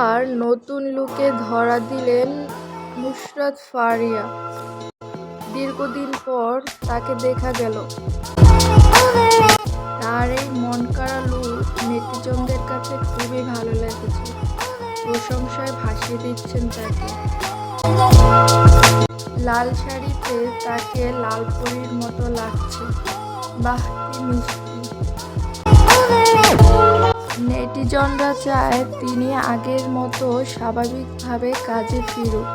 এবার নতুন লুকে ধরা দিলেন নুসরাত ফারিয়া। দীর্ঘদিন পর তাকে দেখা গেল। তার এই মন কাড়া লুক নেটিজনদের কাছে খুবই ভালো লেগেছে। প্রশংসায় ভাসিয়ে দিচ্ছেন তাকে। লাল শাড়িতে তাকে লাল পরীর মতো লাগছে। বাহ, কি মিষ্টি। নেটিজনরা চায় তিনি আগের মতো স্বাভাবিকভাবে কাজে ফিরুক।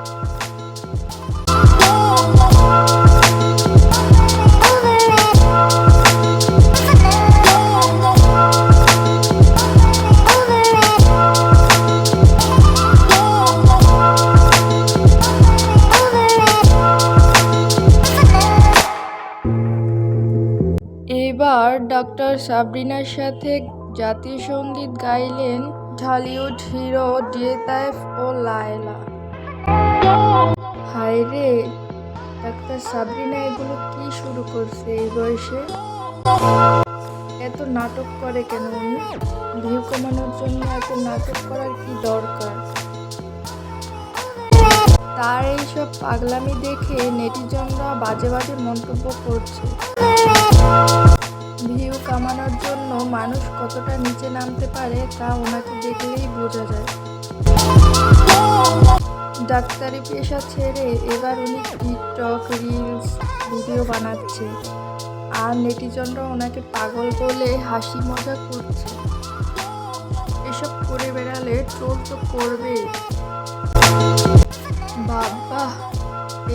এবার ডক্টর সাবরিনার সাথে জাতীয় সংগীত গাইলেন ঢালিউড হিরো ডিয়েতাইফ ও লায়লা। হায় রে ডাক্তার সাবরিনা এগুলো কি শুরু করছে এই বয়সে? এত নাটক করে কেন উনি? ভিউ কমানোর জন্য এত নাটক করার কি দরকার? তার এইসব পাগলামি দেখে নেটিজনরা বাজে বাজে মন্তব্য করছে। কতটা নিচে নামতে পারে তা ওনাকে দেখলেই বোঝা যায়। ডাক্তারি পেশা ছেড়ে এবার উনি টিকটক, রিলস, ভিডিও বানাচ্ছে। আর নেটিজনরা ওনাকে পাগল বলে হাসি মজা করছে। এসব করে বেড়ালে ট্রোল তো করবে বাবা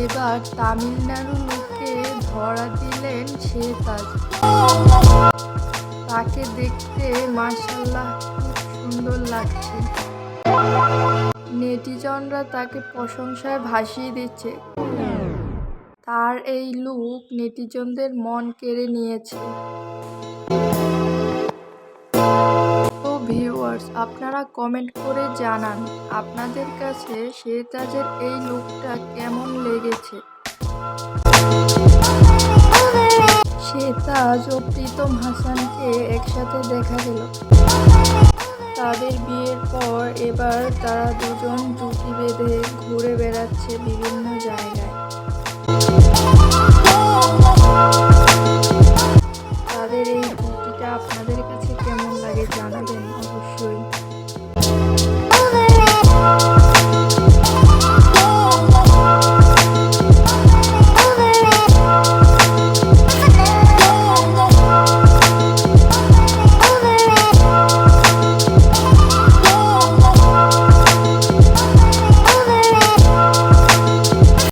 এবার তামিলনাড়ু লোকে ধরা দিলেন সে তাজ। তাকে দেখতে মাশাল্লাহ খুব সুন্দর লাগছে। নেটিজনরা তাকে প্রশংসায় ভাসিয়ে দিচ্ছে। তার এই লুক নেটিজনদের মন কেড়ে নিয়েছে। তো ভিউয়ার্স, আপনারা কমেন্ট করে জানান, আপনাদের কাছে শেরতাজের এই লুকটা কেমন লেগেছে? শেরতাজ ও প্রীতম হাসানকে একসাথে দেখা গেল। তাদের বিয়ের পর এবার তারা দুজন জুটি বেঁধে ঘুরে বেড়াচ্ছে বিভিন্ন জায়গায়। তাদের এই জুটিটা আপনাদের কাছে কেমন লাগে জানাবেন?